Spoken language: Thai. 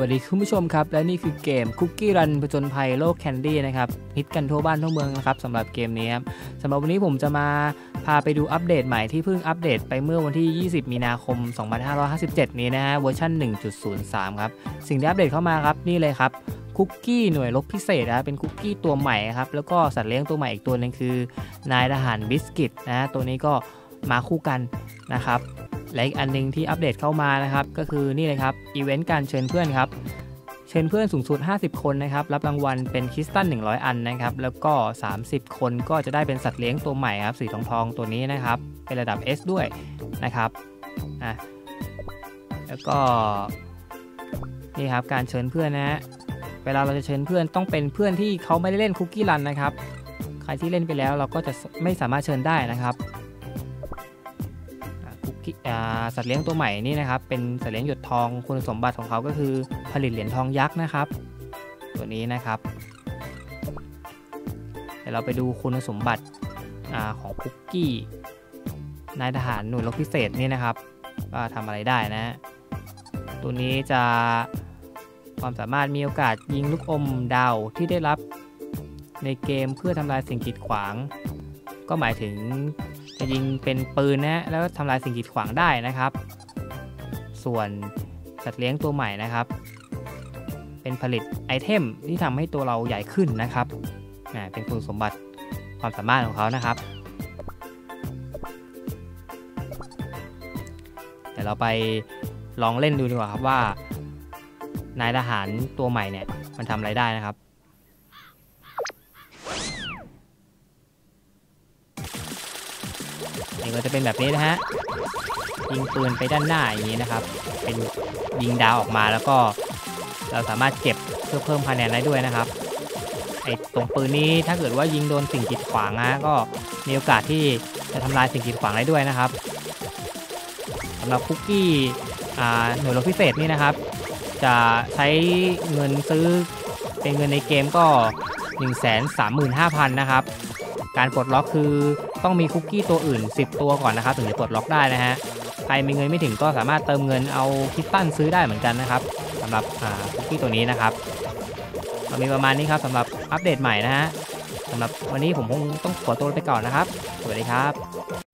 วัสดีคุณผู้ชมครับ และนี่คือเกมคุกกี้รันผจญภัยโลกแคนดี้นะครับฮิตกันทั่วบ้านทั่วเมืองนะครับสำหรับเกมนี้ครับสำหรับวันนี้ผมจะมาพาไปดูอัปเดตใหม่ที่เพิ่งอัปเดตไปเมื่อวันที่ 20 มีนาคม 2557 นี้นะฮะเวอร์ชัน1.03 ครับ สิ่งที่อัปเดตเข้ามาครับนี่เลยครับคุกกี้หน่วยลบพิเศษนะเป็นคุกกี้ตัวใหม่ครับแล้วก็สัตว์เลี้ยงตัวใหม่อีกตัวหนึงคือนายทหารบิสกิตนะตัวนี้ก็มาคู่กันนะครับ และอีกอันหนึงที่อัปเดตเข้ามานะครับก็คือนี่เลยครับอีเวนต์การเชิญเพื่อนครับเชิญเพื่อนสูงสุด 50 คนนะครับ รับรางวัลเป็นคริสตัล100 อันนะครับ แล้วก็ 30 คนก็จะได้เป็นสัตว์เลี้ยงตัวใหม่ครับ สีทองทองตัวนี้นะครับ เป็นระดับ S ด้วยนะครับอะแล้วก็ นี่ครับ การเชิญเพื่อนนะฮะเวลาเราจะเชิญเพื่อนต้องเป็นเพื่อนที่เขาไม่ได้เล่นคุกกี้รันนะครับ ใครที่เล่นไปแล้วเราก็จะไม่สามารถเชิญได้นะครับ สัตว์เลี้ยงตัวใหม่นี่นะครับ เป็นสัตว์เลี้ยงหยดทองคุณสมบัติของเขาก็คือผลิตเหรียญทองยักษ์นะครับ ตัวนี้นะครับเดี๋ยวเราไปดูคุณสมบัติอของคุกกี้นายทหารหน่วยรบพิเศษนี่นะครับว่าทำอะไรได้นะ ตัวนี้จะความสามารถมีโอกาสยิงลูกอมดาวที่ได้รับในเกมเพื่อทำลายสิ่งกีดขวาง ก็หมายถึงจะยิงเป็นปืนนะแล้วทำลายสิ่งกีดขวางได้นะครับ ส่วนสัตว์เลี้ยงตัวใหม่นะครับ เป็นผลิตไอเทมที่ทำให้ตัวเราใหญ่ขึ้นนะครับอ่เป็นคุณสมบัติความสามารถของเขานะครับเดี๋ยวเราไปลองเล่นดูดีกว่าครับว่านายทหารตัวใหม่เนี่ยมันทำอะไรได้นะครับ นี่ก็จะเป็นแบบนี้นะฮะยิงปืนไปด้านหน้าอย่างนี้นะครับ เป็นยิงดาวออกมาแล้วก็เราสามารถเก็บเพื่อเพิ่มคะแนนได้ด้วยนะครับไอ้ตรงปืนนี้ถ้าเกิดว่ายิงโดนสิ่งกีดขวางนะก็มีโอกาสที่จะทำลายสิ่งกีดขวางได้ด้วยนะครับสำหรับคุกกี้หน่วยรบพิเศษนี่นะครับ จะใช้เงินซื้อเป็นเงินในเกมก็ 135,000 นะครับ การปลดล็อกคือต้องมีคุกกี้ตัวอื่น 10 ตัวก่อนนะครับถึงจะปลดล็อกได้นะฮะใครมีเงินไม่ถึงก็สามารถเติมเงินเอาคิตตันซื้อได้เหมือนกันนะครับสำหรับคุกกี้ตัวนี้นะครับเรามีประมาณนี้ครับสำหรับอัปเดตใหม่นะฮะสำหรับวันนี้ผมคงต้องขอตัวไปก่อนนะครับ สวัสดีครับ